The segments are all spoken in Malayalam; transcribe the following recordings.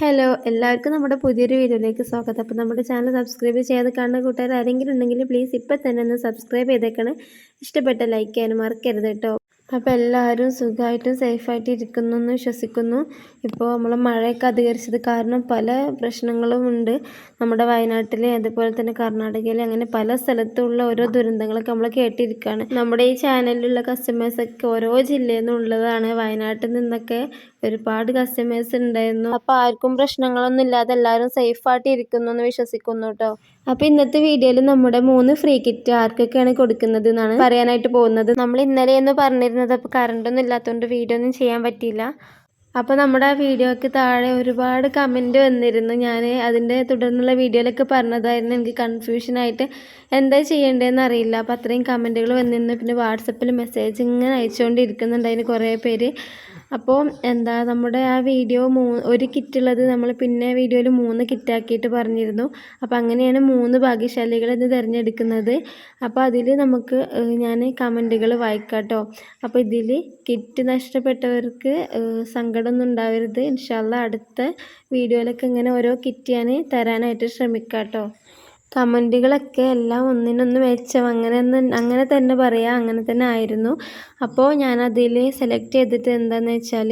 ഹലോ എല്ലാവർക്കും നമ്മുടെ പുതിയൊരു വീഡിയോയിലേക്ക് സ്വാഗതം. അപ്പോൾ നമ്മുടെ ചാനൽ സബ്സ്ക്രൈബ് ചെയ്യാതെ കാണുന്ന കൂട്ടുകാർ ആരെങ്കിലും ഉണ്ടെങ്കിൽ പ്ലീസ് ഇപ്പം തന്നെ ഒന്ന് സബ്സ്ക്രൈബ് ചെയ്തേക്കണം. ഇഷ്ടപ്പെട്ട ലൈക്ക് ചെയ്യാനും മറക്കരുത് കേട്ടോ. അപ്പോൾ എല്ലാവരും സുഖമായിട്ടും സേഫായിട്ട് ഇരിക്കുന്നു എന്ന് വിശ്വസിക്കുന്നു. ഇപ്പോൾ നമ്മൾ മഴയൊക്കെ അധികരിച്ചത് കാരണം പല പ്രശ്നങ്ങളും ഉണ്ട്. നമ്മുടെ വയനാട്ടിൽ അതുപോലെ തന്നെ കർണാടകയിൽ അങ്ങനെ പല സ്ഥലത്തുള്ള ഓരോ ദുരന്തങ്ങളൊക്കെ നമ്മൾ കേട്ടിരിക്കുകയാണ്. നമ്മുടെ ഈ ചാനലിലുള്ള കസ്റ്റമേഴ്സൊക്കെ ഓരോ ജില്ലയിൽ നിന്നുള്ളതാണ്. വയനാട്ടിൽ നിന്നൊക്കെ ഒരുപാട് കസ്റ്റമേഴ്സ് ഉണ്ടായിരുന്നു അപ്പോൾ ആർക്കും പ്രശ്നങ്ങളൊന്നും ഇല്ലാതെ എല്ലാവരും സേഫായിട്ട് ഇരിക്കുന്നു എന്ന് വിശ്വസിക്കുന്നു കേട്ടോ. അപ്പോൾ ഇന്നത്തെ വീഡിയോയിൽ നമ്മുടെ മൂന്ന് ഫ്രീ കിറ്റ് ആർക്കൊക്കെയാണ് കൊടുക്കുന്നത് എന്നാണ് പറയാനായിട്ട് പോകുന്നത്. നമ്മൾ ഇന്നലെ എന്ന് പറഞ്ഞിരുന്നത് അപ്പോൾ കറണ്ടൊന്നും ഇല്ലാത്തതുകൊണ്ട് വീഡിയോ ഒന്നും ചെയ്യാൻ പറ്റിയില്ല. അപ്പോൾ നമ്മുടെ ആ വീഡിയോക്ക് താഴെ ഒരുപാട് കമന്റ് വന്നിരുന്നു. ഞാൻ അതിന്റെ തുടർന്നുള്ള വീഡിയോയിലൊക്കെ പറഞ്ഞതായിരുന്നു. എനിക്ക് കൺഫ്യൂഷൻ ആയിട്ട് എന്താ ചെയ്യേണ്ടതെന്ന് അറിയില്ല. അപ്പോൾ അത്രയും കമന്റുകൾ വന്നിരുന്നു. പിന്നെ വാട്സപ്പിൽ മെസ്സേജ് ഇങ്ങനെ അയച്ചുകൊണ്ടിരിക്കുന്നുണ്ടായിരുന്നു കുറേ പേര് അപ്പോൾ എന്താ നമ്മുടെ ആ വീഡിയോ മൂ ഒരു കിറ്റുള്ളത് നമ്മൾ പിന്നെ വീഡിയോയിൽ മൂന്ന് കിറ്റാക്കിയിട്ട് പറഞ്ഞിരുന്നു. അപ്പോൾ അങ്ങനെയാണ് മൂന്ന് ഭാഗ്യശാലികൾ ഇത് തിരഞ്ഞെടുക്കുന്നത്. അപ്പോൾ അതിൽ നമുക്ക് ഞാൻ കമന്റുകൾ വായിക്കാട്ടോ. അപ്പോൾ ഇതിൽ കിറ്റ് നഷ്ടപ്പെട്ടവർക്ക് സങ്കടമൊന്നും ഉണ്ടാവരുത്. ഇൻഷാല്ല അടുത്ത വീഡിയോയിലൊക്കെ ഇങ്ങനെ ഓരോ കിറ്റ് ഞാൻ തരാനായിട്ട് ശ്രമിക്കാം കേട്ടോ കമന്റുകളൊക്കെ എല്ലാം ഒന്നിനൊന്ന് മെച്ചം അങ്ങനെ അങ്ങനെ തന്നെ പറയാം. അങ്ങനെ തന്നെ ആയിരുന്നു. അപ്പോൾ ഞാൻ അതിൽ സെലക്ട് ചെയ്തിട്ട് എന്താണെന്ന് വെച്ചാൽ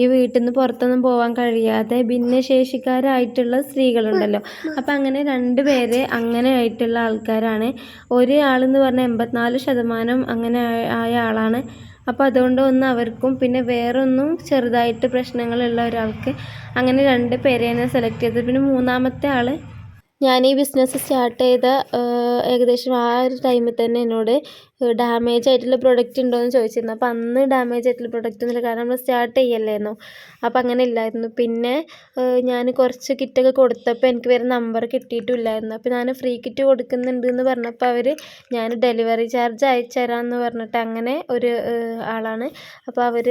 ഈ വീട്ടിൽ നിന്ന് പുറത്തൊന്നും പോകാൻ കഴിയാതെ ഭിന്നശേഷിക്കാരായിട്ടുള്ള സ്ത്രീകളുണ്ടല്ലോ. അപ്പം അങ്ങനെ രണ്ട് പേര് അങ്ങനെ ആയിട്ടുള്ള ആൾക്കാരാണ്. ഒരാളെന്ന് പറഞ്ഞാൽ എൺപത്തിനാല് ശതമാനം അങ്ങനെ ആയ ആളാണ്. അപ്പോൾ അതുകൊണ്ട് ഒന്ന് അവർക്കും പിന്നെ വേറൊന്നും ചെറുതായിട്ട് പ്രശ്നങ്ങളുള്ള ഒരാൾക്ക് അങ്ങനെ രണ്ട് പേരെയാണ് സെലക്ട് ചെയ്തത്. പിന്നെ മൂന്നാമത്തെ ആൾ ഞാൻ ഈ ബിസിനസ് സ്റ്റാർട്ട് ചെയ്ത ഏകദേശം ആ ഒരു ടൈമിൽ തന്നെ എന്നോട് ഡാമേജ് ആയിട്ടുള്ള പ്രൊഡക്റ്റ് ഉണ്ടോ എന്ന് ചോദിച്ചിരുന്നു. അപ്പോൾ അന്ന് ഡാമേജ് ആയിട്ടുള്ള പ്രൊഡക്റ്റ് ഒന്നുമില്ല. കാരണം നമ്മൾ സ്റ്റാർട്ട് ചെയ്യല്ലായിരുന്നു അപ്പോൾ അങ്ങനെ ഇല്ലായിരുന്നു. പിന്നെ ഞാൻ കുറച്ച് കിറ്റൊക്കെ കൊടുത്തപ്പോൾ എനിക്ക് വേറെ നമ്പർ കിട്ടിയിട്ടില്ലായിരുന്നു അപ്പോൾ ഞാൻ ഫ്രീ കിറ്റ് കൊടുക്കുന്നുണ്ട് എന്ന് പറഞ്ഞപ്പോൾ അവർ ഞാൻ ഡെലിവറി ചാർജ് അയച്ചു തരാമെന്ന് പറഞ്ഞിട്ട് അങ്ങനെ ഒരു ആളാണ്. അപ്പോൾ അവർ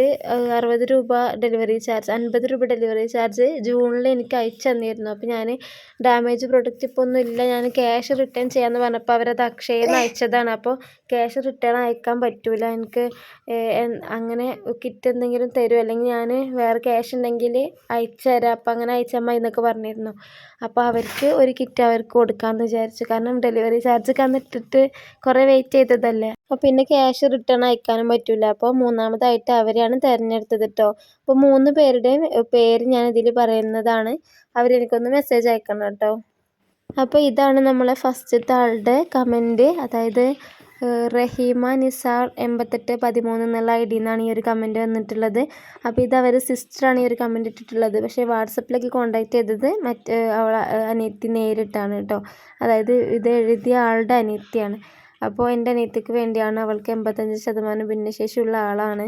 അറുപത് രൂപ ഡെലിവറി ചാർജ് അൻപത് രൂപ ഡെലിവറി ചാർജ് ജൂണിൽ എനിക്ക് അയച്ചു തന്നിരുന്നു. അപ്പോൾ ഞാൻ ഡാമേജ് പ്രൊഡക്റ്റ് ഒന്നും ഇല്ല. ഞാൻ ക്യാഷ് റിട്ടേൺ ചെയ്യാമെന്ന് പറഞ്ഞപ്പോൾ അവരത് അക്ഷയയിൽ നിന്ന് അയച്ചതാണ്. അപ്പോൾ ക്യാഷ് റിട്ടേൺ അയക്കാൻ പറ്റില്ല എനിക്ക് അങ്ങനെ കിറ്റ് എന്തെങ്കിലും തരുമോ അല്ലെങ്കിൽ ഞാൻ വേറെ ക്യാഷ് ഉണ്ടെങ്കിൽ അയച്ചു തരാം. അപ്പം അങ്ങനെ അയച്ചാൽ മതി എന്നൊക്കെ പറഞ്ഞിരുന്നു. അപ്പോൾ അവർക്ക് ഒരു കിറ്റ് അവർക്ക് കൊടുക്കാമെന്ന് വിചാരിച്ചു. കാരണം ഡെലിവറി ചാർജ് കന്നിട്ടിട്ട് കുറേ വെയിറ്റ് ചെയ്തതല്ലേ. അപ്പോൾ പിന്നെ ക്യാഷ് റിട്ടേൺ അയക്കാനും പറ്റില്ല അപ്പോൾ മൂന്നാമതായിട്ട് അവരെയാണ് തിരഞ്ഞെടുത്തത് കേട്ടോ അപ്പോൾ മൂന്ന് പേരുടെയും പേര് ഞാൻ ഇതിൽ പറയുന്നതാണ്. അവരെനിക്കൊന്ന് മെസ്സേജ് അയക്കണം കേട്ടോ അപ്പോൾ ഇതാണ് നമ്മളെ ഫസ്റ്റത്തെ ആളുടെ കമന്റ് അതായത് റഹീമ നിസാർ എൺപത്തെട്ട് പതിമൂന്ന് എന്നുള്ള ഐ ഡിയിൽ നിന്നാണ് ഈ ഒരു കമന്റ് വന്നിട്ടുള്ളത്. അപ്പോൾ ഇത് അവർ സിസ്റ്ററാണ് ഈ ഒരു കമന്റ് ഇട്ടിട്ടുള്ളത്. പക്ഷേ വാട്സപ്പിലേക്ക് കോൺടാക്റ്റ് ചെയ്തത് മറ്റ് അവൾ അനിയത്തി നേരിട്ടാണ് കേട്ടോ. അതായത് ഇത് എഴുതിയ ആളുടെ അനിയത്തിയാണ്. അപ്പോൾ എന്റെ അനിയത്തിക്ക് വേണ്ടിയാണ് അവൾക്ക് എൺപത്തഞ്ച് ശതമാനം ഭിന്നശേഷിയുള്ള ആളാണ്.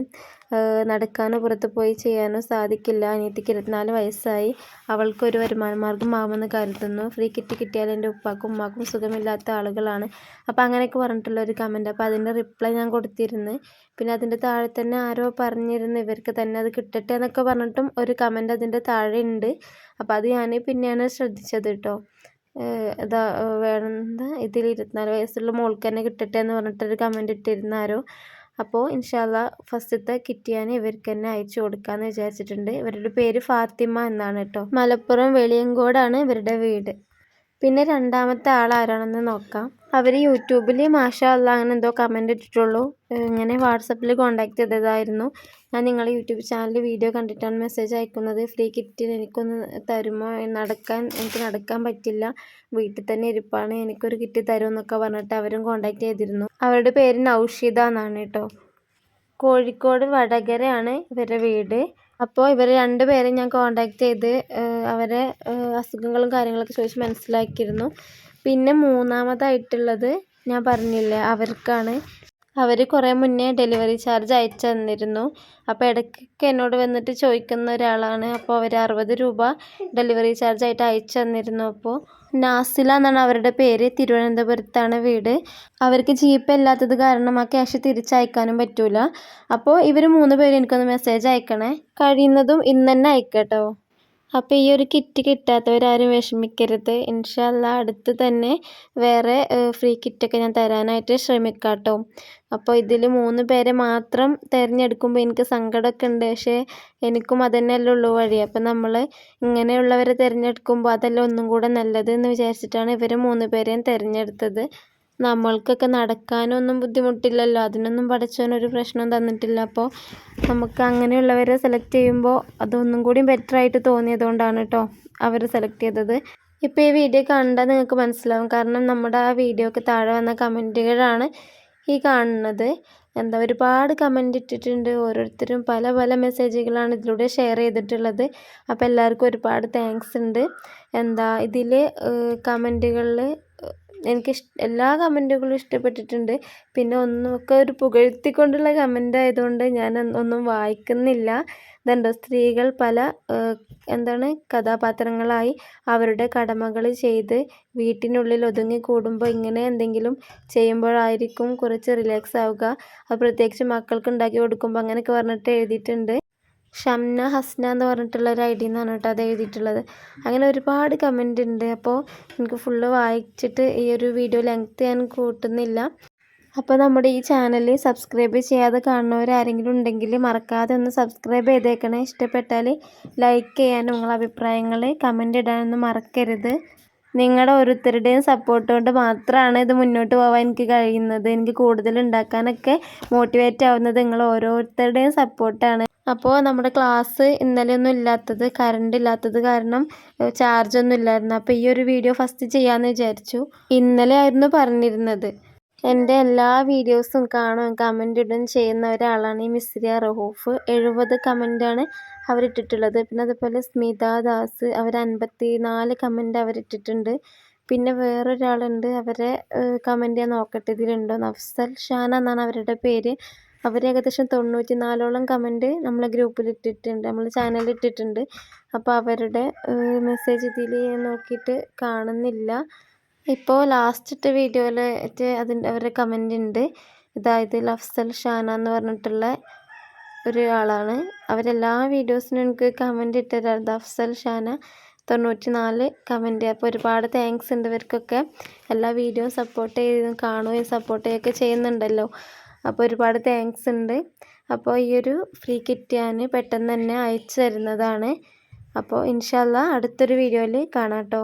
നടക്കാനോ പുറത്ത് പോയി ചെയ്യാനോ സാധിക്കില്ല. അനിയത്തിക്ക് ഇരുപത്തിനാല് വയസ്സായി. അവൾക്കൊരു വരുമാന മാർഗമാവുമെന്ന് കരുതുന്നു. ഫ്രീ കിറ്റ് കിട്ടിയാൽ എന്റെ ഉപ്പാക്കും ഉമ്മാക്കും സുഖമില്ലാത്ത ആളുകളാണ്. അപ്പോൾ അങ്ങനെയൊക്കെ പറഞ്ഞിട്ടുള്ള ഒരു കമന്റ് അപ്പോൾ അതിന്റെ റിപ്ലൈ ഞാൻ കൊടുത്തിരുന്നു. പിന്നെ അതിന്റെ താഴെ തന്നെ ആരോ പറഞ്ഞിരുന്നു ഇവർക്ക് തന്നെ അത് കിട്ടട്ടെ എന്നൊക്കെ പറഞ്ഞിട്ടും ഒരു കമന്റ് അതിന്റെ താഴെ ഉണ്ട്. അപ്പോൾ അത് ഞാൻ പിന്നെയാണ് ശ്രദ്ധിച്ചത് കേട്ടോ. ഇതാ വേണമെന്ന് ഇതിൽ ഇരുപത്തിനാല് വയസ്സുള്ള മോൾക്ക് തന്നെ കിട്ടട്ടെ എന്ന് പറഞ്ഞിട്ടൊരു കമന്റ് ഇട്ടിരുന്ന ആരോ. അപ്പോൾ ഇൻഷാല്ല ഫസ്റ്റത്തെ കിറ്റ് ഞാൻ ഇവർക്ക് തന്നെ അയച്ചു കൊടുക്കാമെന്ന് വിചാരിച്ചിട്ടുണ്ട്. ഇവരുടെ പേര് ഫാത്തിമ എന്നാണ് കേട്ടോ. മലപ്പുറം വെളിയങ്കോടാണ് ഇവരുടെ വീട്. പിന്നെ രണ്ടാമത്തെ ആൾ ആരാണെന്ന് നോക്കാം. അവർ യൂട്യൂബിൽ മാഷാ അല്ല അങ്ങനെ എന്തോ കമന്റ് ഇട്ടിട്ടുള്ളൂ. ഇങ്ങനെ വാട്സപ്പിൽ കോൺടാക്ട് ചെയ്തതായിരുന്നു. ഞാൻ നിങ്ങളെ യൂട്യൂബ് ചാനൽ വീഡിയോ കണ്ടിട്ടാണ് മെസ്സേജ് അയക്കുന്നത്. ഫ്രീ കിറ്റിന് എനിക്കൊന്ന് തരുമോ? നടക്കാൻ എനിക്ക് നടക്കാൻ പറ്റില്ല. വീട്ടിൽ തന്നെ ഇരിപ്പാണ്. എനിക്കൊരു കിറ്റ് തരുമെന്നൊക്കെ പറഞ്ഞിട്ട് അവരും കോൺടാക്ട് ചെയ്തിരുന്നു. അവരുടെ പേര് നൗഷിത എന്നാണ് കേട്ടോ. കോഴിക്കോട് വടകരയാണ് ഇവരുടെ വീട്. അപ്പോൾ ഇവർ രണ്ടുപേരെയും ഞാൻ കോണ്ടാക്ട് ചെയ്ത് അവരെ അസുഖങ്ങളും കാര്യങ്ങളൊക്കെ ചോദിച്ച് മനസ്സിലാക്കിയിരുന്നു. പിന്നെ മൂന്നാമതായിട്ടുള്ളത് ഞാൻ പറഞ്ഞില്ലേ അവർക്കാണ്. അവർ കുറേ മുന്നേ ഡെലിവറി ചാർജ് അയച്ചു തന്നിരുന്നു. അപ്പോൾ ഇടയ്ക്കൊക്കെ എന്നോട് വന്നിട്ട് ചോദിക്കുന്ന ഒരാളാണ്. അപ്പോൾ അവർ അറുപത് രൂപ ഡെലിവറി ചാർജ് ആയിട്ട് അയച്ചു തന്നിരുന്നു. അപ്പോൾ നാസില എന്നാണ് അവരുടെ പേര്. തിരുവനന്തപുരത്താണ് വീട്. അവർക്ക് ജീപ്പ് ഇല്ലാത്തത് കാരണം ആ ക്യാഷ് തിരിച്ചയക്കാനും പറ്റൂല. അപ്പോൾ ഇവർ മൂന്ന് പേര് എനിക്കൊന്ന് മെസ്സേജ് അയക്കണേ. കഴിയുന്നതും ഇന്ന് തന്നെ അയക്കട്ടോ അപ്പോൾ ഈ ഒരു കിറ്റ് കിട്ടാത്തവരാരും വിഷമിക്കരുത്. ഇൻഷല്ല അടുത്ത് തന്നെ വേറെ ഫ്രീ കിറ്റൊക്കെ ഞാൻ തരാനായിട്ട് ശ്രമിക്കാം കേട്ടോ അപ്പോൾ ഇതിൽ മൂന്ന് പേരെ മാത്രം തിരഞ്ഞെടുക്കുമ്പോൾ എനിക്ക് സങ്കടമൊക്കെ ഉണ്ട്. പക്ഷേ എനിക്കും അതന്നെയല്ലേ ഉള്ളൂ വഴി. അപ്പോൾ നമ്മൾ ഇങ്ങനെയുള്ളവരെ തിരഞ്ഞെടുക്കുമ്പോൾ അതല്ല ഒന്നും കൂടെ നല്ലത് എന്ന് വിചാരിച്ചിട്ടാണ് ഇവർ മൂന്ന് പേരെയും തിരഞ്ഞെടുത്തത്. നമ്മൾക്കൊക്കെ നടക്കാനൊന്നും ബുദ്ധിമുട്ടില്ലല്ലോ. അതിനൊന്നും പഠിച്ചവനൊരു പ്രശ്നം തന്നിട്ടില്ല. അപ്പോൾ നമുക്ക് അങ്ങനെയുള്ളവരെ സെലക്ട് ചെയ്യുമ്പോൾ അതൊന്നും കൂടി ബെറ്റർ ആയിട്ട് തോന്നിയതുകൊണ്ടാണ് കേട്ടോ അവർ സെലക്ട് ചെയ്തത്. ഇപ്പോൾ ഈ വീഡിയോ കണ്ടാൽ നിങ്ങൾക്ക് മനസ്സിലാവും. കാരണം നമ്മുടെ ആ വീഡിയോക്ക് താഴെ വന്ന കമന്റുകളാണ് ഈ കാണുന്നത്. എന്താ ഒരുപാട് കമന്റ് ഇട്ടിട്ടുണ്ട്. ഓരോരുത്തരും പല പല മെസ്സേജുകളാണ് ഇതിലൂടെ ഷെയർ ചെയ്തിട്ടുള്ളത്. അപ്പോൾ എല്ലാവർക്കും ഒരുപാട് താങ്ക്സ് ഉണ്ട്. എന്താ ഇതിൽ കമന്റുകളിൽ എനിക്ക് എല്ലാ കമന്റുകളും ഇഷ്ടപ്പെട്ടിട്ടുണ്ട്. പിന്നെ ഒന്നൊക്കെ ഒരു പുകഴ്ത്തിക്കൊണ്ടുള്ള കമന്റ് ആയതുകൊണ്ട് ഞാൻ ഒന്നും വായിക്കുന്നില്ല. ഇതുണ്ടോ സ്ത്രീകൾ പല എന്താണ് കഥാപാത്രങ്ങളായി അവരുടെ കടമകൾ ചെയ്ത് വീട്ടിനുള്ളിൽ ഒതുങ്ങി കൂടുമ്പോൾ ഇങ്ങനെ എന്തെങ്കിലും ചെയ്യുമ്പോഴായിരിക്കും കുറച്ച് റിലാക്സ് ആവുക. അത് പ്രത്യേകിച്ച് മക്കൾക്ക് ഉണ്ടാക്കി കൊടുക്കുമ്പോൾ അങ്ങനെയൊക്കെ പറഞ്ഞിട്ട് എഴുതിയിട്ടുണ്ട്. ഷംന ഹസ്ന എന്ന് പറഞ്ഞിട്ടുള്ള ഒരു ഐ ഡി എന്നാണ് കേട്ടോ അത് എഴുതിയിട്ടുള്ളത്. അങ്ങനെ ഒരുപാട് കമന്റ് ഉണ്ട്. അപ്പോൾ എനിക്ക് ഫുള്ള് വായിച്ചിട്ട് ഈ ഒരു വീഡിയോ ലെങ്ത്ത് ഞാൻ കൂട്ടുന്നില്ല. അപ്പോൾ നമ്മുടെ ഈ ചാനൽ സബ്സ്ക്രൈബ് ചെയ്യാതെ കാണുന്നവരാരെങ്കിലും ഉണ്ടെങ്കിൽ മറക്കാതെ ഒന്ന് സബ്സ്ക്രൈബ് ചെയ്തേക്കണേ. ഇഷ്ടപ്പെട്ടാൽ ലൈക്ക് ചെയ്യാനും നിങ്ങളെ അഭിപ്രായങ്ങൾ കമന്റ് ഇടാനൊന്നും മറക്കരുത്. നിങ്ങളുടെ ഓരോരുത്തരുടെയും സപ്പോർട്ട് കൊണ്ട് മാത്രമാണ് ഇത് മുന്നോട്ട് പോകാൻ എനിക്ക് കഴിയുന്നത്. എനിക്ക് കൂടുതൽ ഉണ്ടാക്കാനൊക്കെ മോട്ടിവേറ്റ് ആവുന്നത് നിങ്ങൾ ഓരോരുത്തരുടെയും സപ്പോർട്ടാണ് അപ്പോൾ നമ്മുടെ ക്ലാസ് ഇന്നലെ ഒന്നും ഇല്ലാത്തത് കറണ്ട് ഇല്ലാത്തത് കാരണം ചാർജ് ഒന്നും ഇല്ലായിരുന്നു. അപ്പോൾ ഈ ഒരു വീഡിയോ ഫസ്റ്റ് ചെയ്യാമെന്ന് വിചാരിച്ചു. ഇന്നലെ ആയിരുന്നു പറഞ്ഞിരുന്നത്. എന്റെ എല്ലാ വീഡിയോസും കാണും കമന്റ് ഇടും ചെയ്യുന്ന ഒരാളാണ് ഈ മിസ്രിയ റഹൂഫ്. എഴുപത് കമന്റാണ് അവരിട്ടിട്ടുള്ളത്. പിന്നെ അതുപോലെ സ്മിത ദാസ് അവർ അൻപത്തി നാല് കമന്റ് അവരിട്ടിട്ടുണ്ട്. പിന്നെ വേറൊരാളുണ്ട് അവരെ കമന്റ് ഞാൻ നോക്കട്ടെ. ഇതിലുണ്ടോ? നഫ്സൽ ഷാന എന്നാണ് അവരുടെ പേര്. അവർ ഏകദേശം തൊണ്ണൂറ്റി നാലോളം കമന്റ് നമ്മളെ ഗ്രൂപ്പിൽ ഇട്ടിട്ടുണ്ട് നമ്മൾ ചാനലിൽ ഇട്ടിട്ടുണ്ട് അപ്പോൾ അവരുടെ മെസ്സേജ് ഇതിൽ നോക്കിയിട്ട് കാണുന്നില്ല. ഇപ്പോൾ ലാസ്റ്റ് ഇട്ട വീഡിയോയിൽ അതിന്റെ അവരുടെ കമന്റ് ഉണ്ട് ഇതായത് ലഫ്സൽ ഷാന എന്ന് പറഞ്ഞിട്ടുള്ള ഒരു ആളാണ് അവരെല്ലാ വീഡിയോസിനും എനിക്ക് കമന്റ് ഇട്ടതാണ് അഫ്സൽ ഷാന. തൊണ്ണൂറ്റി നാല് കമന്റ് അപ്പോൾ ഒരുപാട് താങ്ക്സ് ഉണ്ട് ഇവർക്കൊക്കെ. എല്ലാ വീഡിയോയും സപ്പോർട്ട് ചെയ്ത് കാണുകയും സപ്പോർട്ട് ചെയ്യുകയൊക്കെ ചെയ്യുന്നുണ്ടല്ലോ. അപ്പോൾ ഒരുപാട് താങ്ക്സ് ഉണ്ട് അപ്പോൾ ഈ ഒരു ഫ്രീ കിറ്റ് ഞാൻ പെട്ടെന്ന് തന്നെ അയച്ചു തരുന്നതാണ്. അപ്പോൾ ഇൻഷാല്ല അടുത്തൊരു വീഡിയോയിൽ കാണാം കേട്ടോ